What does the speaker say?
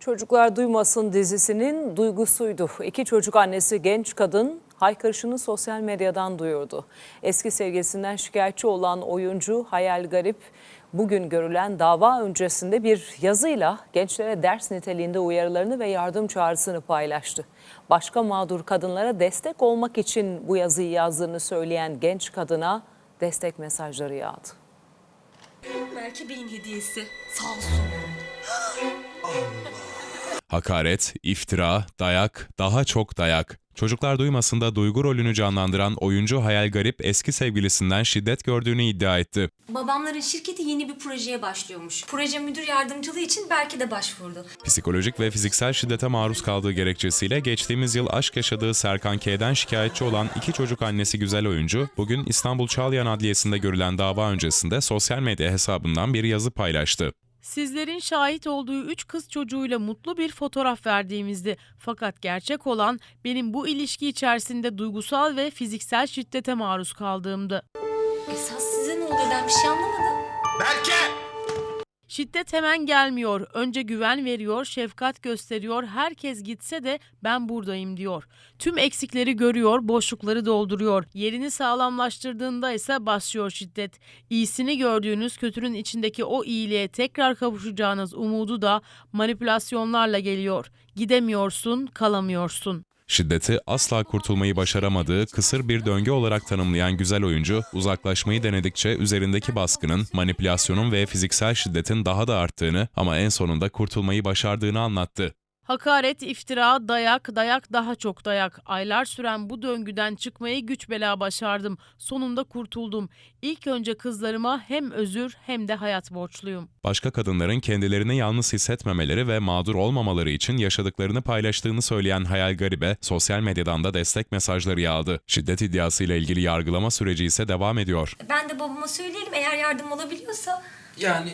Çocuklar Duymasın dizisinin duygusuydu. İki çocuk annesi genç kadın haykırışını sosyal medyadan duyurdu. Eski sevgilisinden şikayetçi olan oyuncu Hayal Garip bugün görülen dava öncesinde bir yazıyla gençlere ders niteliğinde uyarılarını ve yardım çağrısını paylaştı. Başka mağdur kadınlara destek olmak için bu yazıyı yazdığını söyleyen genç kadına destek mesajları yağdı. Belki beyin hediyesi. Sağ olsun. Hakaret, iftira, dayak, daha çok dayak. Çocuklar duymasında duygu rolünü canlandıran oyuncu Hayal Garip eski sevgilisinden şiddet gördüğünü iddia etti. Babamların şirketi yeni bir projeye başlıyormuş. Proje müdür yardımcılığı için belki de başvurdu. Psikolojik ve fiziksel şiddete maruz kaldığı gerekçesiyle geçtiğimiz yıl aşk yaşadığı Serkan K'den şikayetçi olan iki çocuk annesi güzel oyuncu, bugün İstanbul Çağlayan Adliyesi'nde görülen dava öncesinde sosyal medya hesabından bir yazı paylaştı. Sizlerin şahit olduğu üç kız çocuğuyla mutlu bir fotoğraf verdiğimizdi. Fakat gerçek olan benim bu ilişki içerisinde duygusal ve fiziksel şiddete maruz kaldığımdı. Esas size ne oluyor ben bir şey anlamadım. Şiddet hemen gelmiyor. Önce güven veriyor, şefkat gösteriyor. Herkes gitse de ben buradayım diyor. Tüm eksikleri görüyor, boşlukları dolduruyor. Yerini sağlamlaştırdığında ise başlıyor şiddet. İyisini gördüğünüz kötünün içindeki o iyiliğe tekrar kavuşacağınız umudu da manipülasyonlarla geliyor. Gidemiyorsun, kalamıyorsun. Şiddeti asla kurtulmayı başaramadığı kısır bir döngü olarak tanımlayan güzel oyuncu, uzaklaşmayı denedikçe üzerindeki baskının, manipülasyonun ve fiziksel şiddetin daha da arttığını ama en sonunda kurtulmayı başardığını anlattı. Hakaret, iftira, dayak, dayak daha çok dayak. Aylar süren bu döngüden çıkmayı güç bela başardım. Sonunda kurtuldum. İlk önce kızlarıma hem özür hem de hayat borçluyum. Başka kadınların kendilerini yalnız hissetmemeleri ve mağdur olmamaları için yaşadıklarını paylaştığını söyleyen Hayal Garibe, sosyal medyadan da destek mesajları yağdı. Şiddet iddiasıyla ilgili yargılama süreci ise devam ediyor. Ben de babama söyleyelim eğer yardım olabiliyorsa. Yani